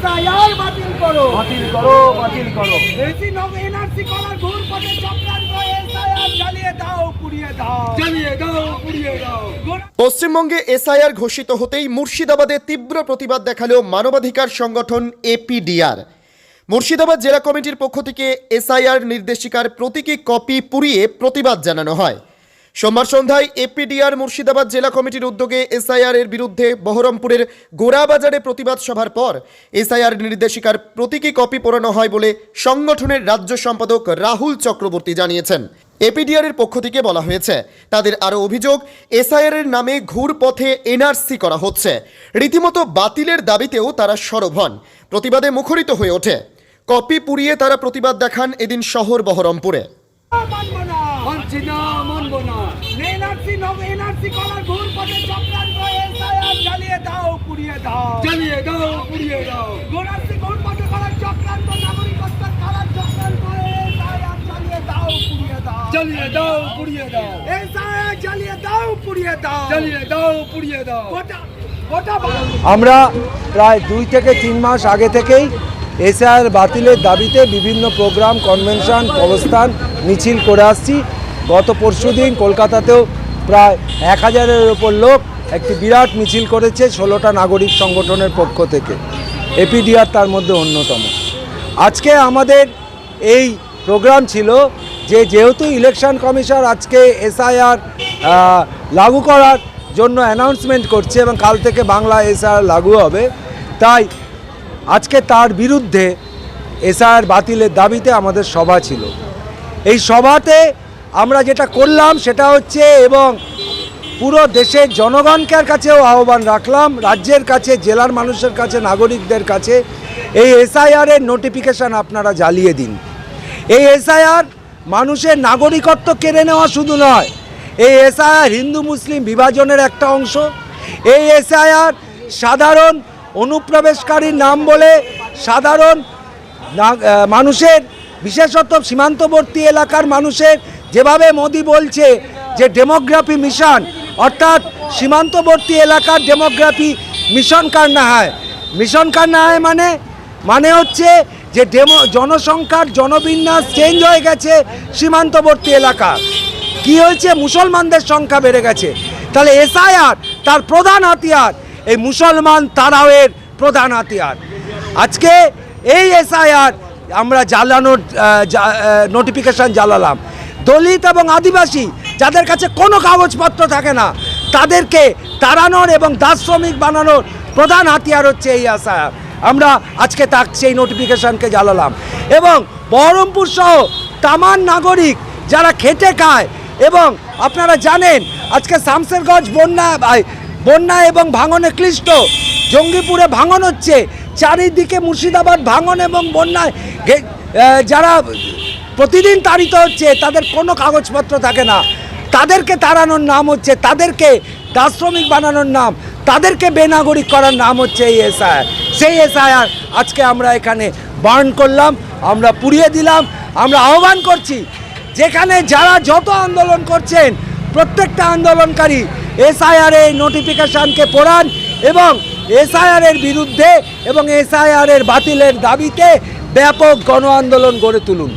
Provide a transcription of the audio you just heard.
SIR বাতিল করো। বাতিল করো বাতিল করো। এসি নব এনআরসি করার ঘুর পথে চক্রান্ত এসআইআর চালিয়ে দাও পুড়িয়ে দাও। চালিয়ে দাও পুড়িয়ে দাও। পশ্চিমবঙ্গে এসআইআর ঘোষিত হতেই মুর্শিদাবাদে তীব্র প্রতিবাদ দেখাল মানবাধিকার সংগঠন এপিডিআর। মুর্শিদাবাদ জেলা কমিটির পক্ষ থেকে এসআইআর নির্দেশিকার প্রতীকী কপি পুড়িয়ে প্রতিবাদ জানানো হয়। সোমবার সন্ধ্যায় এপিডিআর মুর্শিদাবাদ জেলা কমিটির উদ্যোগে এসআইআর এর বিরুদ্ধে বহরমপুরের গোড়াবাজারে প্রতিবাদ সভার পর এসআইআর নির্দেশিকার প্রতীকী কপি পোড়ানো হয় বলে সংগঠনের রাজ্য সম্পাদক রাহুল চক্রবর্তী জানিয়েছেন। এপিডিআর এর পক্ষ থেকে বলা হয়েছে, তাদের আরও অভিযোগ, এসআইআর এর নামে ঘুর পথে এনআরসি করা হচ্ছে। রীতিমতো বাতিলের দাবিতেও তারা সরব হন। প্রতিবাদে মুখরিত হয়ে ওঠে। কপি পুড়িয়ে তারা প্রতিবাদ দেখান এদিন শহর বহরমপুরে। মানব না মানবো না এনআরসি নব এনআরসি করার ঘুর পথে চক্রান্ত এসআইআর চালিয়ে দাও পুড়িয়ে দাও। চালিয়ে দাও পুড়িয়ে দাও। গোড়াসি ঘুর পথে করার চক্রান্ত নাগরিকত্ব করার চক্রান্ত এসআইআর চালিয়ে দাও পুড়িয়ে দাও। চালিয়ে দাও পুড়িয়ে দাও। এসআইআর চালিয়ে দাও পুড়িয়ে দাও। চালিয়ে দাও পুড়িয়ে দাও। গোটা গোটা আমরা প্রায় দুই থেকে তিন মাস আগে থেকেই এসআর বাতিলের দাবিতে বিভিন্ন প্রোগ্রাম কনভেনশন অবস্থান মিছিল করে আসছি। গত পরশুদিন কলকাতাতেও প্রায় এক হাজারের ওপর লোক একটি বিরাট মিছিল করেছে ষোলোটা নাগরিক সংগঠনের পক্ষ থেকে। এপিডিআর তার মধ্যে অন্যতম। আজকে আমাদের এই প্রোগ্রাম ছিল যে যেহেতু ইলেকশন কমিশন আজকে এসআইআর লাগু করার জন্য অ্যানাউন্সমেন্ট করছে এবং কাল থেকে বাংলা এসআইআর লাগু হবে, তাই আজকে তার বিরুদ্ধে এসআইআর বাতিলের দাবিতে আমাদের সভা ছিল। এই সভাতে আমরা যেটা করলাম সেটা হচ্ছে এবং পুরো দেশের জনগণকের কাছেও আহ্বান রাখলাম, রাজ্যের কাছে, জেলার মানুষের কাছে, নাগরিকদের কাছে। এই এসআইআর এর নোটিফিকেশান আপনারা জ্বালিয়ে দিন। এই এসআইআর মানুষের নাগরিকত্ব কেড়ে নেওয়া শুধু নয়, এই এসআইআর হিন্দু মুসলিম বিভাজনের একটা অংশ। এই এসআইআর সাধারণ অনুপ্রবেশকারীর নাম বলে সাধারণ মানুষের বিশেষত সীমান্তবর্তী এলাকার মানুষের যেভাবে মোদি বলছে যে ডেমোগ্রাফি মিশন, অর্থাৎ সীমান্তবর্তী এলাকার ডেমোগ্রাফি মিশন কার না হয় মিশন কার না হয় মানে মানে হচ্ছে যে ডেমো, জনসংখ্যার জনবিন্যাস চেঞ্জ হয়ে গেছে সীমান্তবর্তী এলাকা কি হয়েছে? মুসলমানদের সংখ্যা বেড়ে গেছে। তাহলে এসআইআর, তার প্রধান হাতিয়ার, এই মুসলমান তারাওয়ের প্রধান হাতিয়ার। আজকে এই এসআইআর আমরা জ্বালানোর নোটিফিকেশান জ্বালালাম। দলিত এবং আদিবাসী যাদের কাছে কোনো কাগজপত্র থাকে না, তাদেরকে তাড়ানোর এবং দাস শ্রমিক বানানোর প্রধান হাতিয়ার হচ্ছে এই আশা। আমরা আজকে তাক সেই নোটিফিকেশানকে জ্বালালাম। এবং বহরমপুর সহ তামান নাগরিক যারা খেটে খায় এবং আপনারা জানেন, আজকে শামসেরগঞ্জ বন্যা বন্যা এবং ভাঙনে ক্লিষ্ট। জঙ্গিপুরে ভাঙন হচ্ছে, চারিদিকে মুর্শিদাবাদ ভাঙন এবং বন্যায় যারা প্রতিদিন তাড়িত হচ্ছে, তাদের কোনো কাগজপত্র থাকে না। তাদেরকে তাড়ানোর নাম হচ্ছে, তাদেরকে দাস শ্রমিক বানানোর নাম, তাদেরকে বেনাগরিক করার নাম হচ্ছে এই এসআইআর সেই এসআইআর আজকে আমরা এখানে বার্ন করলাম, আমরা পুড়িয়ে দিলাম, আমরা আহ্বান করছি, যেখানে যারা যত আন্দোলন করছেন, প্রত্যেকটা আন্দোলনকারী এসআইআর এই নোটিফিকেশানকে পড়ান এবং এসআইআর এর বিরুদ্ধে এবং এসআইআর এর বাতিলের দাবিতে ব্যাপক গণ আন্দোলন গড়ে তুলুন।